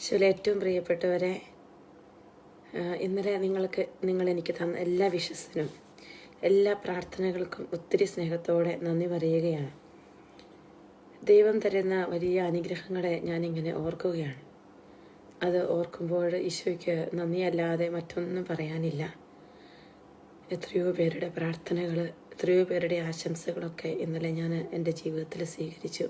ഈശോയിലെ ഏറ്റവും പ്രിയപ്പെട്ടവരെ ഇന്നലെ നിങ്ങൾക്ക് നിങ്ങൾ എനിക്ക് തന്ന എല്ലാ വിശ്വസിനും എല്ലാ പ്രാർത്ഥനകൾക്കും ഒത്തിരി സ്നേഹത്തോടെ നന്ദി പറയുകയാണ്. ദൈവം തരുന്ന വലിയ അനുഗ്രഹങ്ങളെ ഞാനിങ്ങനെ ഓർക്കുകയാണ്. അത് ഓർക്കുമ്പോൾ ഈശോയ്ക്ക് നന്ദിയല്ലാതെ മറ്റൊന്നും പറയാനില്ല. എത്രയോ പേരുടെ പ്രാർത്ഥനകൾ എത്രയോ പേരുടെ ആശംസകളൊക്കെ ഇന്നലെ ഞാൻ എന്റെ ജീവിതത്തിൽ സ്വീകരിച്ചു.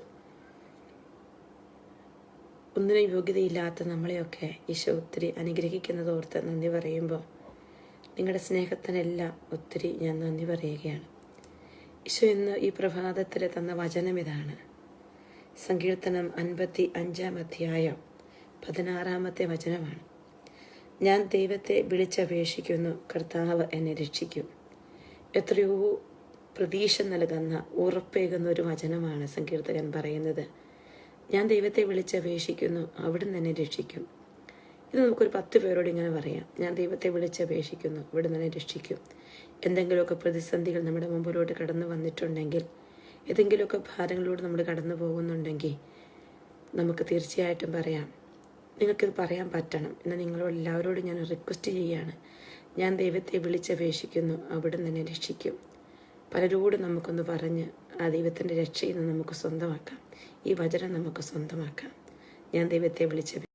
ഒന്നിനും യോഗ്യതയില്ലാത്ത നമ്മളെയൊക്കെ ഈശോ ഒത്തിരി അനുഗ്രഹിക്കുന്നത് ഓർത്ത് നന്ദി പറയുമ്പോൾ നിങ്ങളുടെ സ്നേഹത്തിനെല്ലാം ഒത്തിരി ഞാൻ നന്ദി പറയുകയാണ്. ഈശോ ഇന്ന് ഈ പ്രഭാതത്തിൽ തന്ന വചനം ഇതാണ്. സങ്കീർത്തനം അൻപത്തി അഞ്ചാം അധ്യായം പതിനാറാമത്തെ വചനമാണ്. ഞാൻ ദൈവത്തെ വിളിച്ചപേക്ഷിക്കുന്നു കർത്താവ് എന്നെ രക്ഷിക്കും. എത്രയോ പ്രതീക്ഷ നൽകുന്ന ഉറപ്പേകുന്ന ഒരു വചനമാണ് സങ്കീർത്തകൻ പറയുന്നത്. ഞാൻ ദൈവത്തെ വിളിച്ചപേക്ഷിക്കുന്നു അവിടുന്ന് എന്നെ രക്ഷിക്കും. ഇത് നമുക്കൊരു പത്ത് പേരോട് ഇങ്ങനെ പറയാം. ഞാൻ ദൈവത്തെ വിളിച്ചപേക്ഷിക്കുന്നു അവിടുന്ന് എന്നെ രക്ഷിക്കും. എന്തെങ്കിലുമൊക്കെ പ്രതിസന്ധികൾ നമ്മുടെ മുമ്പിലോട്ട് കടന്നു വന്നിട്ടുണ്ടെങ്കിൽ ഏതെങ്കിലുമൊക്കെ ഭാരങ്ങളോട് നമ്മൾ കടന്നു പോകുന്നുണ്ടെങ്കിൽ നമുക്ക് തീർച്ചയായിട്ടും പറയാം. നിങ്ങൾക്കിത് പറയാൻ പറ്റണം. എന്ന് നിങ്ങളോട് എല്ലാവരോടും ഞാൻ റിക്വസ്റ്റ് ചെയ്യുകയാണ്. ഞാൻ ദൈവത്തെ വിളിച്ചപേക്ഷിക്കുന്നു അവിടുന്ന് എന്നെ രക്ഷിക്കും. പലരോടും നമുക്കൊന്ന് പറഞ്ഞ് ആ ദൈവത്തിന്റെ രക്ഷയിൽ നിന്ന് നമുക്ക് സ്വന്തമാക്കാം. ഈ വചനം നമുക്ക് സ്വന്തമാക്കാം. ഞാൻ ദൈവത്തെ വിളിച്ച